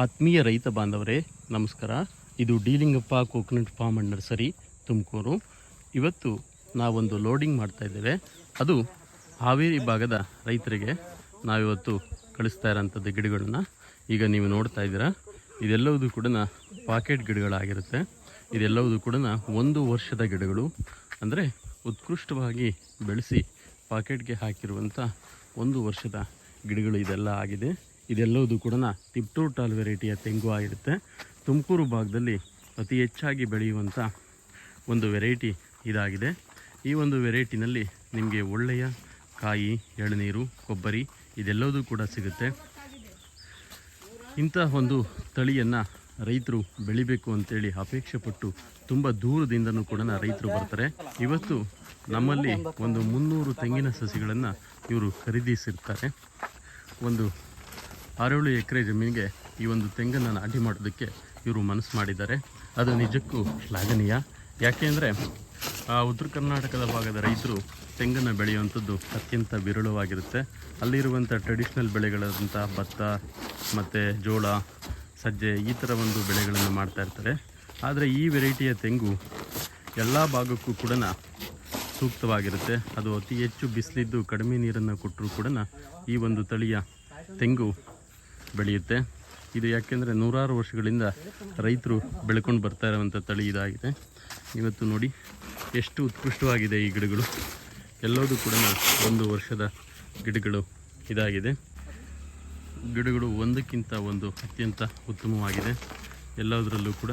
ಆತ್ಮೀಯ ರೈತ ಬಾಂಧವರೇ, ನಮಸ್ಕಾರ. ಇದು Dilingappa coconut farm and nursery, Tumakuru. ಇವತ್ತು ನಾವೊಂದು ಲೋಡಿಂಗ್ ಮಾಡ್ತಾ ಇದ್ದೇವೆ. ಅದು ಹಾವೇರಿ ಭಾಗದ ರೈತರಿಗೆ ನಾವಿವತ್ತು ಕಳಿಸ್ತಾ ಇರೋಂಥದ್ದು ಗಿಡಗಳನ್ನ. ಈಗ ನೀವು ನೋಡ್ತಾ ಇದ್ದೀರಾ, ಇದೆಲ್ಲವುದು ಕೂಡ ಪಾಕೆಟ್ ಗಿಡಗಳಾಗಿರುತ್ತೆ. ಇದೆಲ್ಲವುದು ಕೂಡ ಒಂದು ವರ್ಷದ ಗಿಡಗಳು. ಅಂದರೆ ಉತ್ಕೃಷ್ಟವಾಗಿ ಬೆಳೆಸಿ ಪಾಕೆಟ್ಗೆ ಹಾಕಿರುವಂಥ ಒಂದು ವರ್ಷದ ಗಿಡಗಳು ಇದೆಲ್ಲ ಆಗಿದೆ. ಇದೆಲ್ಲವುದು ಕೂಡ ಟಾಲ್ ವೆರೈಟಿಯ ತೆಂಗು ಆಗಿರುತ್ತೆ. ತುಮಕೂರು ಭಾಗದಲ್ಲಿ ಅತಿ ಹೆಚ್ಚಾಗಿ ಬೆಳೆಯುವಂಥ ಒಂದು ವೆರೈಟಿ ಇದಾಗಿದೆ. ಈ ಒಂದು ವೆರೈಟಿನಲ್ಲಿ ನಿಮಗೆ ಒಳ್ಳೆಯ ಕಾಯಿ, ಎಳನೀರು, ಕೊಬ್ಬರಿ ಇದೆಲ್ಲವೂ ಕೂಡ ಸಿಗುತ್ತೆ. ಇಂಥ ಒಂದು ತಳಿಯನ್ನು ರೈತರು ಬೆಳಿಬೇಕು ಅಂತೇಳಿ ಅಪೇಕ್ಷೆ ಪಟ್ಟು ತುಂಬ ದೂರದಿಂದನೂ ಕೂಡ ರೈತರು ಬರ್ತಾರೆ. ಇವತ್ತು ನಮ್ಮಲ್ಲಿ ಒಂದು ಮುನ್ನೂರು ತೆಂಗಿನ ಸಸಿಗಳನ್ನು ಇವರು ಖರೀದಿಸಿರ್ತಾರೆ. ಒಂದು ಆರೇಳು ಎಕರೆ ಜಮೀನಿಗೆ ಈ ಒಂದು ತೆಂಗನ್ನು ನಾಟಿ ಮಾಡೋದಕ್ಕೆ ಇವರು ಮನಸ್ಸು ಮಾಡಿದ್ದಾರೆ. ಅದು ನಿಜಕ್ಕೂ ಶ್ಲಾಘನೀಯ. ಯಾಕೆಂದರೆ ಉತ್ತರ ಕರ್ನಾಟಕದ ಭಾಗದ ರೈತರು ತೆಂಗನ್ನು ಬೆಳೆಯುವಂಥದ್ದು ಅತ್ಯಂತ ವಿರಳವಾಗಿರುತ್ತೆ. ಅಲ್ಲಿರುವಂಥ ಟ್ರೆಡಿಷ್ನಲ್ ಬೆಳೆಗಳಾದಂಥ ಭತ್ತ, ಮತ್ತು ಜೋಳ, ಸಜ್ಜೆ ಈ ಥರ ಒಂದು ಬೆಳೆಗಳನ್ನು ಮಾಡ್ತಾ ಇರ್ತಾರೆ. ಆದರೆ ಈ ವೆರೈಟಿಯ ತೆಂಗು ಎಲ್ಲ ಭಾಗಕ್ಕೂ ಕೂಡ ಸೂಕ್ತವಾಗಿರುತ್ತೆ. ಅದು ಅತಿ ಹೆಚ್ಚು ಬಿಸಿಲಿದ್ದು ಕಡಿಮೆ ನೀರನ್ನು ಕೊಟ್ಟರೂ ಕೂಡ ಈ ಒಂದು ತಳಿಯ ತೆಂಗು ಬೆಳೆಯುತ್ತೆ. ಇದು ಯಾಕೆಂದರೆ ನೂರಾರು ವರ್ಷಗಳಿಂದ ರೈತರು ಬೆಳ್ಕೊಂಡು ಬರ್ತಾ ಇರೋವಂಥ ತಳಿ ಇದಾಗಿದೆ. ಇವತ್ತು ನೋಡಿ ಎಷ್ಟು ಉತ್ಕೃಷ್ಟವಾಗಿದೆ ಈ ಗಿಡಗಳು. ಎಲ್ಲದೂ ಕೂಡ ಒಂದು ವರ್ಷದ ಗಿಡಗಳು ಇದಾಗಿದೆ. ಗಿಡಗಳು ಒಂದಕ್ಕಿಂತ ಒಂದು ಅತ್ಯಂತ ಉತ್ತಮವಾಗಿದೆ. ಎಲ್ಲದರಲ್ಲೂ ಕೂಡ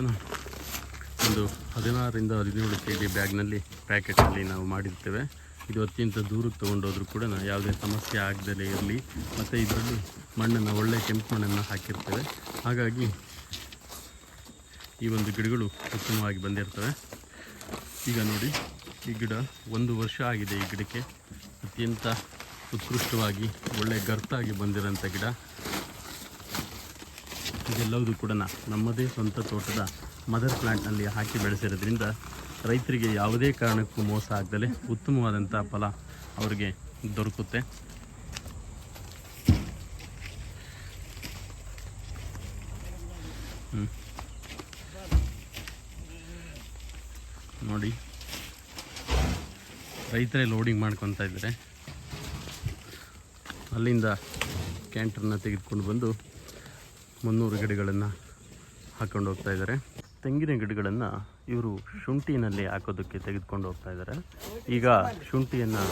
ಒಂದು ಹದಿನಾರರಿಂದ ಹದಿನೇಳು ಕೆ ಜಿ ಬ್ಯಾಗ್ನಲ್ಲಿ ಪ್ಯಾಕೆಟಲ್ಲಿ ನಾವು ಮಾಡಿರ್ತೇವೆ. ಇದು ಅತ್ಯಂತ ದೂರಕ್ಕೆ ತೊಗೊಂಡೋದ್ರೂ ಕೂಡ ಯಾವುದೇ ಸಮಸ್ಯೆ ಆಗದೇ ಇರಲಿ. ಮತ್ತು ಇದರಲ್ಲಿ ಮಣ್ಣನ್ನು, ಒಳ್ಳೆ ಕೆಂಪು ಮಣ್ಣನ್ನು ಹಾಕಿರ್ತೇವೆ. ಹಾಗಾಗಿ ಈ ಒಂದು ಗಿಡಗಳು ಉತ್ತಮವಾಗಿ ಬಂದಿರ್ತವೆ. ಈಗ ನೋಡಿ, ಈ ಗಿಡ ಒಂದು ವರ್ಷ ಆಗಿದೆ ಈ ಗಿಡಕ್ಕೆ. ಅತ್ಯಂತ ಉತ್ಕೃಷ್ಟವಾಗಿ, ಒಳ್ಳೆ ಗರ್ತಾಗಿ ಬಂದಿರೋಂಥ ಗಿಡ. ಇದೆಲ್ಲವೂ ಕೂಡ ನಮ್ಮದೇ ಸ್ವಂತ ತೋಟದ ಮದರ್ ಪ್ಲ್ಯಾಂಟ್ನಲ್ಲಿ ಹಾಕಿ ಬೆಳೆಸಿರೋದ್ರಿಂದ ರೈತರಿಗೆ ಯಾವುದೇ ಕಾರಣಕ್ಕೂ ಮೋಸ ಆಗದಲೆ ಉತ್ತಮವಾದಂಥ ಫಲ ಅವರಿಗೆ ದೊರಕುತ್ತೆ. ನೋಡಿ. ರೈತರೇ ಲೋಡಿಂಗ್ ಮಾಡ್ಕೊತಾ ಇದ್ದಾರೆ. ಅಲ್ಲಿಂದ ಕ್ಯಾಂಟರ್ನ ತೆಗೆದುಕೊಂಡು ಬಂದು ಮುನ್ನೂರು ಗಿಡಗಳನ್ನು ಹಾಕ್ಕೊಂಡು ಹೋಗ್ತಾ ಇದ್ದಾರೆ. ತೆಂಗಿನ ಗಿಡಗಳನ್ನು ಇವರು ಶುಂಠಿನಲ್ಲಿ ಹಾಕೋದಕ್ಕೆ ತೆಗೆದುಕೊಂಡು ಹೋಗ್ತಾ ಇದ್ದಾರೆ. ಈಗ ಶುಂಠಿಯನ್ನು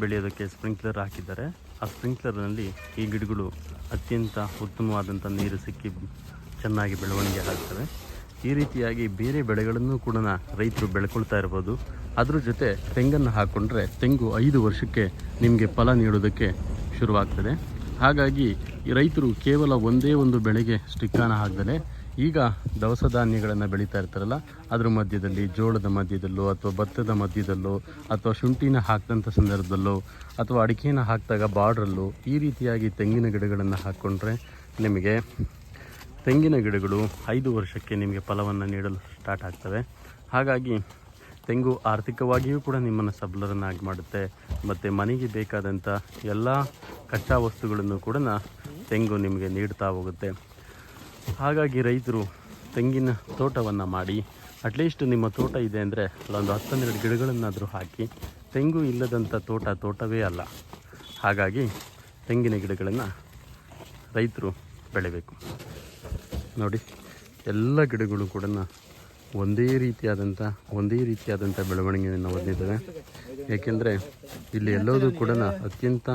ಬೆಳೆಯೋದಕ್ಕೆ ಸ್ಪ್ರಿಂಕ್ಲರ್ ಹಾಕಿದ್ದಾರೆ. ಆ ಸ್ಪ್ರಿಂಕ್ಲರ್ನಲ್ಲಿ ಈ ಗಿಡಗಳು ಅತ್ಯಂತ ಉತ್ತಮವಾದಂಥ ನೀರು ಸಿಕ್ಕಿ ಚೆನ್ನಾಗಿ ಬೆಳವಣಿಗೆ ಆಗ್ತವೆ. ಈ ರೀತಿಯಾಗಿ ಬೇರೆ ಬೆಳೆಗಳನ್ನು ಕೂಡ ರೈತರು ಬೆಳ್ಕೊಳ್ತಾ ಇರ್ಬೋದು. ಅದ್ರ ಜೊತೆ ತೆಂಗನ್ನು ಹಾಕ್ಕೊಂಡ್ರೆ ತೆಂಗು ಐದು ವರ್ಷಕ್ಕೆ ನಿಮಗೆ ಫಲ ನೀಡೋದಕ್ಕೆ ಶುರುವಾಗ್ತದೆ. ಹಾಗಾಗಿ ರೈತರು ಕೇವಲ ಒಂದೇ ಒಂದು ಬೆಳೆಗೆ ಸ್ಟಿಕ್ಕಾನ ಹಾಕ್ದಲೆ ಈಗ ದವಸ ಧಾನ್ಯಗಳನ್ನು ಬೆಳೀತಾ ಇರ್ತಾರಲ್ಲ, ಅದ್ರ ಮಧ್ಯದಲ್ಲಿ ಜೋಳದ ಮಧ್ಯದಲ್ಲೋ ಅಥವಾ ಭತ್ತದ ಮಧ್ಯದಲ್ಲೋ ಅಥವಾ ಶುಂಠಿನ ಹಾಕಿದಂಥ ಸಂದರ್ಭದಲ್ಲೋ ಅಥವಾ ಅಡಿಕೆನ ಹಾಕಿದಾಗ ಬಾರ್ಡ್ರಲ್ಲೋ ಈ ರೀತಿಯಾಗಿ ತೆಂಗಿನ ಗಿಡಗಳನ್ನು ಹಾಕ್ಕೊಂಡ್ರೆ ನಿಮಗೆ ತೆಂಗಿನ ಗಿಡಗಳು ಐದು ವರ್ಷಕ್ಕೆ ನಿಮಗೆ ಫಲವನ್ನು ನೀಡಲು ಸ್ಟಾರ್ಟ್ ಆಗ್ತವೆ. ಹಾಗಾಗಿ ತೆಂಗು ಆರ್ಥಿಕವಾಗಿಯೂ ಕೂಡ ನಿಮ್ಮನ್ನು ಸಬಲರನ್ನಾಗಿ ಮಾಡುತ್ತೆ. ಮತ್ತು ಮನೆಗೆ ಬೇಕಾದಂಥ ಎಲ್ಲ ಕಚ್ಚಾ ವಸ್ತುಗಳನ್ನು ಕೂಡ ತೆಂಗು ನಿಮಗೆ ನೀಡ್ತಾ ಹೋಗುತ್ತೆ. ಹಾಗಾಗಿ ರೈತರು ತೆಂಗಿನ ತೋಟವನ್ನು ಮಾಡಿ ಅಟ್ಲೀಸ್ಟ್ ನಿಮ್ಮ ತೋಟ ಇದೆ ಅಂದರೆ ಅಲ್ಲೊಂದು ಹತ್ತನ್ನೆರಡು ಗಿಡಗಳನ್ನಾದರೂ ಹಾಕಿ, ತೆಂಗು ಇಲ್ಲದಂಥ ತೋಟ ತೋಟವೇ ಅಲ್ಲ. ಹಾಗಾಗಿ ತೆಂಗಿನ ಗಿಡಗಳನ್ನು ರೈತರು ಬೆಳಿಬೇಕು. ನೋಡಿ, ಎಲ್ಲ ಗಿಡಗಳು ಕೂಡ ಒಂದೇ ರೀತಿಯಾದಂಥ ಒಂದೇ ರೀತಿಯಾದಂಥ ಬೆಳವಣಿಗೆಯನ್ನು ಹೊಂದಿದ್ದಾವೆ. ಏಕೆಂದರೆ ಇಲ್ಲಿ ಎಲ್ಲದೂ ಕೂಡ ಅತ್ಯಂತ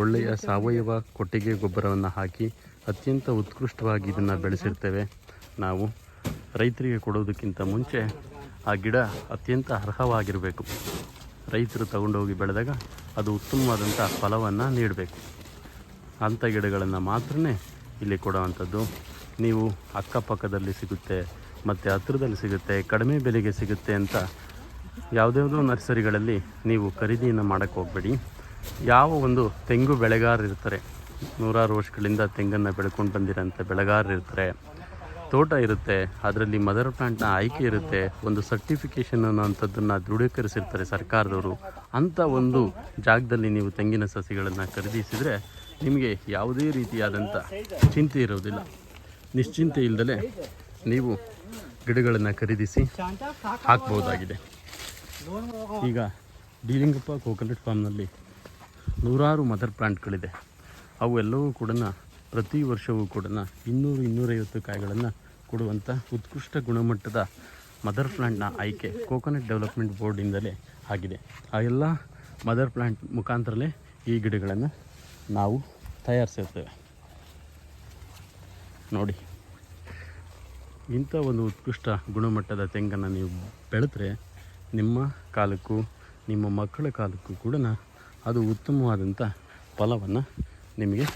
ಒಳ್ಳೆಯ ಸಾವಯವ ಕೊಟ್ಟಿಗೆ ಗೊಬ್ಬರವನ್ನು ಹಾಕಿ ಅತ್ಯಂತ ಉತ್ಕೃಷ್ಟವಾಗಿ ಇದನ್ನು ಬೆಳೆಸಿರ್ತೇವೆ. ನಾವು ರೈತರಿಗೆ ಕೊಡೋದಕ್ಕಿಂತ ಮುಂಚೆ ಆ ಗಿಡ ಅತ್ಯಂತ ಅರ್ಹವಾಗಿರಬೇಕು. ರೈತರು ತಗೊಂಡೋಗಿ ಬೆಳೆದಾಗ ಅದು ಉತ್ತಮವಾದಂಥ ಫಲವನ್ನು ನೀಡಬೇಕು. ಅಂಥ ಗಿಡಗಳನ್ನು ಮಾತ್ರ ಇಲ್ಲಿ ಕೊಡುವಂಥದ್ದು. ನೀವು ಅಕ್ಕಪಕ್ಕದಲ್ಲಿ ಸಿಗುತ್ತೆ, ಮತ್ತು ಹತ್ತಿರದಲ್ಲಿ ಸಿಗುತ್ತೆ, ಕಡಿಮೆ ಬೆಲೆಗೆ ಸಿಗುತ್ತೆ ಅಂತ ಯಾವುದ್ಯಾವುದೋ ನರ್ಸರಿಗಳಲ್ಲಿ ನೀವು ಖರೀದಿಯನ್ನು ಮಾಡೋಕ್ಕೆ ಹೋಗಬೇಡಿ. ಯಾವ ಒಂದು ತೆಂಗು ಬೆಳೆಗಾರರು ಇರ್ತಾರೆ ನೂರಾರು ವರ್ಷಗಳಿಂದ ತೆಂಗನ್ನು ಬೆಳ್ಕೊಂಡು ಬಂದಿರೋಂಥ ಬೆಳೆಗಾರರು ಇರ್ತಾರೆ. ತೋಟ ಇರುತ್ತೆ, ಅದರಲ್ಲಿ ಮದರ್ ಪ್ಲಾಂಟ್ನ ಆಯ್ಕೆ ಇರುತ್ತೆ, ಒಂದು ಸರ್ಟಿಫಿಕೇಷನ್ ಅನ್ನೋಂಥದ್ದನ್ನು ದೃಢೀಕರಿಸಿರ್ತಾರೆ ಸರ್ಕಾರದವರು. ಅಂಥ ಒಂದು ಜಾಗದಲ್ಲಿ ನೀವು ತೆಂಗಿನ ಸಸಿಗಳನ್ನು ಖರೀದಿಸಿದರೆ ನಿಮಗೆ ಯಾವುದೇ ರೀತಿಯಾದಂಥ ಚಿಂತೆ ಇರೋದಿಲ್ಲ. ನಿಶ್ಚಿಂತೆ ಇಲ್ಲದೆ ನೀವು ಗಿಡಗಳನ್ನು ಖರೀದಿಸಿ ಹಾಕ್ಬೋದಾಗಿದೆ. ಈಗ ಡೀಲಿಂಗಪ್ಪ ಕೋಕೋನಟ್ ಫಾರ್ಮ್ನಲ್ಲಿ ನೂರಾರು ಮದರ್ ಪ್ಲಾಂಟ್ಗಳಿದೆ. ಅವು ಎಲ್ಲವೂ ಕೂಡ ಪ್ರತಿ ವರ್ಷವೂ ಕೂಡ ಇನ್ನೂರು ಇನ್ನೂರೈವತ್ತು ಕಾಯಿಗಳನ್ನು ಕೊಡುವಂಥ ಉತ್ಕೃಷ್ಟ ಗುಣಮಟ್ಟದ ಮದರ್ ಪ್ಲ್ಯಾಂಟ್ನ ಆಯ್ಕೆ ಕೋಕೋನಟ್ ಡೆವಲಪ್ಮೆಂಟ್ ಬೋರ್ಡಿಂದಲೇ ಆಗಿದೆ. ಆ ಎಲ್ಲ ಮದರ್ ಪ್ಲಾಂಟ್ ಮುಖಾಂತರಲೇ ಈ ಗಿಡಗಳನ್ನು ನಾವು ತಯಾರಿಸಿರ್ತೇವೆ. ನೋಡಿ, ಇಂಥ ಒಂದು ಉತ್ಕೃಷ್ಟ ಗುಣಮಟ್ಟದ ತೆಂಗನ್ನು ನೀವು ಬೆಳೆದ್ರೆ ನಿಮ್ಮ ಕಾಲಕ್ಕೂ, ನಿಮ್ಮ ಮಕ್ಕಳ ಕಾಲಕ್ಕೂ ಕೂಡ ಅದು ಉತ್ತಮವಾದಂಥ ಫಲವನ್ನು ನಿಮಗೆ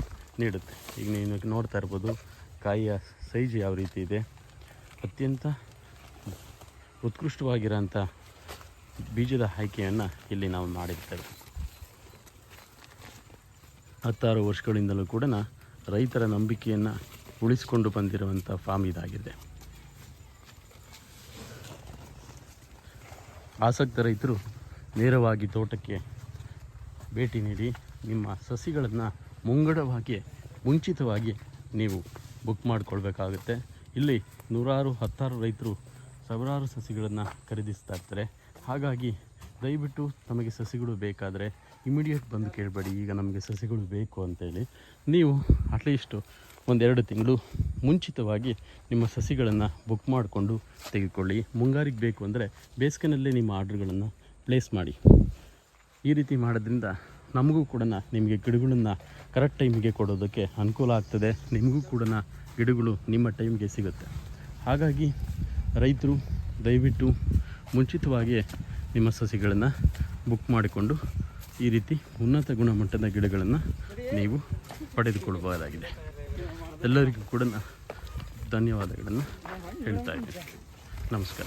ನೀಡುತ್ತೆ. ಈಗ ನೀವು ನೋಡ್ತಾ ಇರ್ಬೋದು, ಕಾಯಿಯ ಸೈಜ್ ಯಾವ ರೀತಿ ಇದೆ. ಅತ್ಯಂತ ಉತ್ಕೃಷ್ಟವಾಗಿರೋಂಥ ಬೀಜದ ಆಯ್ಕೆಯನ್ನು ಇಲ್ಲಿ ನಾವು ಮಾಡಿರ್ತೇವೆ. ಹತ್ತಾರು ವರ್ಷಗಳಿಂದಲೂ ಕೂಡ ರೈತರ ನಂಬಿಕೆಯನ್ನು ಉಳಿಸಿಕೊಂಡು ಬಂದಿರುವಂಥ ಫಾರ್ಮ್ ಇದಾಗಿದೆ. ಆಸಕ್ತ ರೈತರು ನೇರವಾಗಿ ತೋಟಕ್ಕೆ ಭೇಟಿ ನೀಡಿ ನಿಮ್ಮ ಸಸಿಗಳನ್ನು ಮುಂಗಡವಾಗಿ, ಮುಂಚಿತವಾಗಿ ನೀವು ಬುಕ್ ಮಾಡಿಕೊಳ್ಬೇಕಾಗುತ್ತೆ. ಇಲ್ಲಿ ನೂರಾರು, ಹತ್ತಾರು ರೈತರು ಸಾವಿರಾರು ಸಸಿಗಳನ್ನು ಖರೀದಿಸ್ತಾ ಇರ್ತಾರೆ. ಹಾಗಾಗಿ ದಯವಿಟ್ಟು ನಮಗೆ ಸಸಿಗಳು ಬೇಕಾದರೆ ಇಮಿಡಿಯೇಟ್ ಬಂದು ಕೇಳಬೇಡಿ. ಈಗ ನಮಗೆ ಸಸಿಗಳು ಬೇಕು ಅಂತೇಳಿ. ನೀವು ಅಟ್ಲೀಸ್ಟು ಒಂದೆರಡು ತಿಂಗಳು ಮುಂಚಿತವಾಗಿ ನಿಮ್ಮ ಸಸಿಗಳನ್ನು ಬುಕ್ ಮಾಡಿಕೊಂಡು ತೆಗೆದುಕೊಳ್ಳಿ. ಮುಂಗಾರಿಗೆ ಬೇಕು ಅಂದರೆ ಬೇಸಿಗೆನಲ್ಲೇ ನಿಮ್ಮ ಆರ್ಡ್ರ್ಗಳನ್ನು ಪ್ಲೇಸ್ ಮಾಡಿ. ಈ ರೀತಿ ಮಾಡೋದ್ರಿಂದ ನಮಗೂ ಕೂಡ ನಿಮಗೆ ಗಿಡಗಳನ್ನು ಕರೆಕ್ಟ್ ಟೈಮಿಗೆ ಕೊಡೋದಕ್ಕೆ ಅನುಕೂಲ ಆಗ್ತದೆ. ನಿಮಗೂ ಕೂಡ ಗಿಡಗಳು ನಿಮ್ಮ ಟೈಮ್ಗೆ ಸಿಗುತ್ತೆ. ಹಾಗಾಗಿ ರೈತರು ದಯವಿಟ್ಟು ಮುಂಚಿತವಾಗಿ ನಿಮ್ಮ ಸಸಿಗಳನ್ನು ಬುಕ್ ಮಾಡಿಕೊಂಡು ಈ ರೀತಿ ಉನ್ನತ ಗುಣಮಟ್ಟದ ಗಿಡಗಳನ್ನು ನೀವು ಪಡೆದುಕೊಳ್ಬಹುದಾಗಿದೆ. ಎಲ್ಲರಿಗೂ ಕೂಡ ಧನ್ಯವಾದಗಳನ್ನು ಹೇಳ್ತಾ ಇದ್ದೀನಿ. ನಮಸ್ಕಾರ.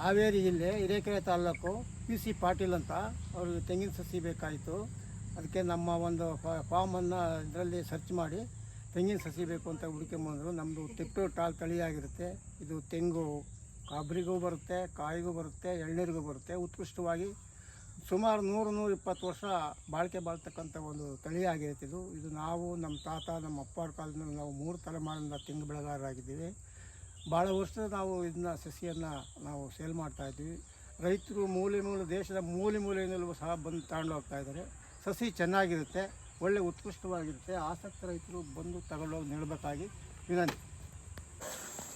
ಹಾವೇರಿ ಜಿಲ್ಲೆ ಹಿರೇಕೆರೆ ತಾಲೂಕು ಪಿ ಸಿ ಪಾಟೀಲ್ ಅಂತ ಅವ್ರಿಗೆ ತೆಂಗಿನ ಸಸಿ ಬೇಕಾಯಿತು. ಅದಕ್ಕೆ ನಮ್ಮ ಒಂದು ಫಾರ್ಮನ್ನು ಇದರಲ್ಲಿ ಸರ್ಚ್ ಮಾಡಿ ತೆಂಗಿನ ಸಸಿ ಬೇಕು ಅಂತ ಹುಡುಕೊಂಬಂದರು ನಮ್ಮದು ತಿಪ್ಪು ಟಾಲ್ ತಳಿಯಾಗಿರುತ್ತೆ. ಇದು ತೆಂಗು ಕಾಬ್ರಿಗೂ ಬರುತ್ತೆ, ಕಾಯಿಗೂ ಬರುತ್ತೆ, ಎಳ್ನೀರಿಗೂ ಬರುತ್ತೆ. ಉತ್ಕೃಷ್ಟವಾಗಿ ಸುಮಾರು ನೂರು ನೂರು ಇಪ್ಪತ್ತು ವರ್ಷ ಬಾಳಿಕೆ ಬಾಳ್ತಕ್ಕಂಥ ಒಂದು ತಳಿಯಾಗಿರುತ್ತೆ ಇದು. ಇದು ನಾವು ನಮ್ಮ ತಾತ, ನಮ್ಮ ಅಪ್ಪಾರ ಕಾಲದಿಂದ ನಾವು ಮೂರು ತಲೆಮಾರಿನಿಂದ ತೆಂಗು ಬೆಳೆಗಾರರಾಗಿದ್ದೀವಿ. ಭಾಳ ವರ್ಷ ನಾವು ಇದನ್ನ ಸಸಿಯನ್ನು ನಾವು ಸೇಲ್ ಮಾಡ್ತಾ ಇದ್ದೀವಿ. ರೈತರು ಮೂಲೆ ಮೂಲೆ ದೇಶದ ಮೂಲೆ ಮೂಲೆಯಿಂದಲೂ ಸಹ ಬಂದು ತಗೊಂಡು ಹೋಗ್ತಾ ಇದ್ದಾರೆ. ಸಸಿ ಚೆನ್ನಾಗಿರುತ್ತೆ, ಒಳ್ಳೆ ಉತ್ಕೃಷ್ಟವಾಗಿರುತ್ತೆ. ಆಸಕ್ತ ರೈತರು ಬಂದು ತಗೊಂಡೋಗಿ ನೀಡಬೇಕಾಗಿ ವಿನಂತಿ.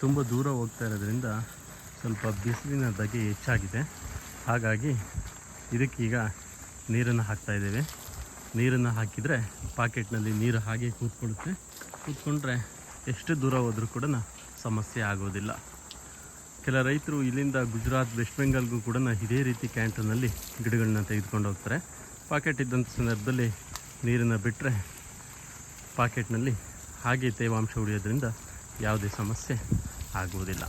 ತುಂಬ ದೂರ ಹೋಗ್ತಾ ಇರೋದ್ರಿಂದ ಸ್ವಲ್ಪ ಬಿಸಿಲಿನ ಬಗ್ಗೆ ಹೆಚ್ಚಾಗಿದೆ. ಹಾಗಾಗಿ ಇದಕ್ಕೀಗ ನೀರನ್ನು ಹಾಕ್ತಾ ಇದ್ದೇವೆ. ನೀರನ್ನು ಹಾಕಿದರೆ ಪಾಕೆಟ್ನಲ್ಲಿ ನೀರು ಹಾಗೆ ಕೂತ್ಕೊಳ್ಳುತ್ತೆ. ಕೂತ್ಕೊಂಡ್ರೆ ಎಷ್ಟು ದೂರ ಹೋದರೂ ಕೂಡ ಸಮಸ್ಯೆ ಆಗೋದಿಲ್ಲ. ಕೆಲ ರೈತರು ಇಲ್ಲಿಂದ ಗುಜರಾತ್, ವೆಸ್ಟ್ ಬೆಂಗಾಲ್ಗೂ ಕೂಡ ಇದೇ ರೀತಿ ಕ್ಯಾಂಟರ್ನಲ್ಲಿ ಗಿಡಗಳನ್ನ ತೆಗೆದುಕೊಂಡು ಹೋಗ್ತಾರೆ. ಪಾಕೆಟ್ ಇದ್ದಂಥ ಸಂದರ್ಭದಲ್ಲಿ ನೀರನ್ನು ಬಿಟ್ಟರೆ ಪಾಕೆಟ್ನಲ್ಲಿ ಹಾಗೆ ತೇವಾಂಶ ಉಳಿಯೋದ್ರಿಂದ ಯಾವುದೇ ಸಮಸ್ಯೆ ಆಗುವುದಿಲ್ಲ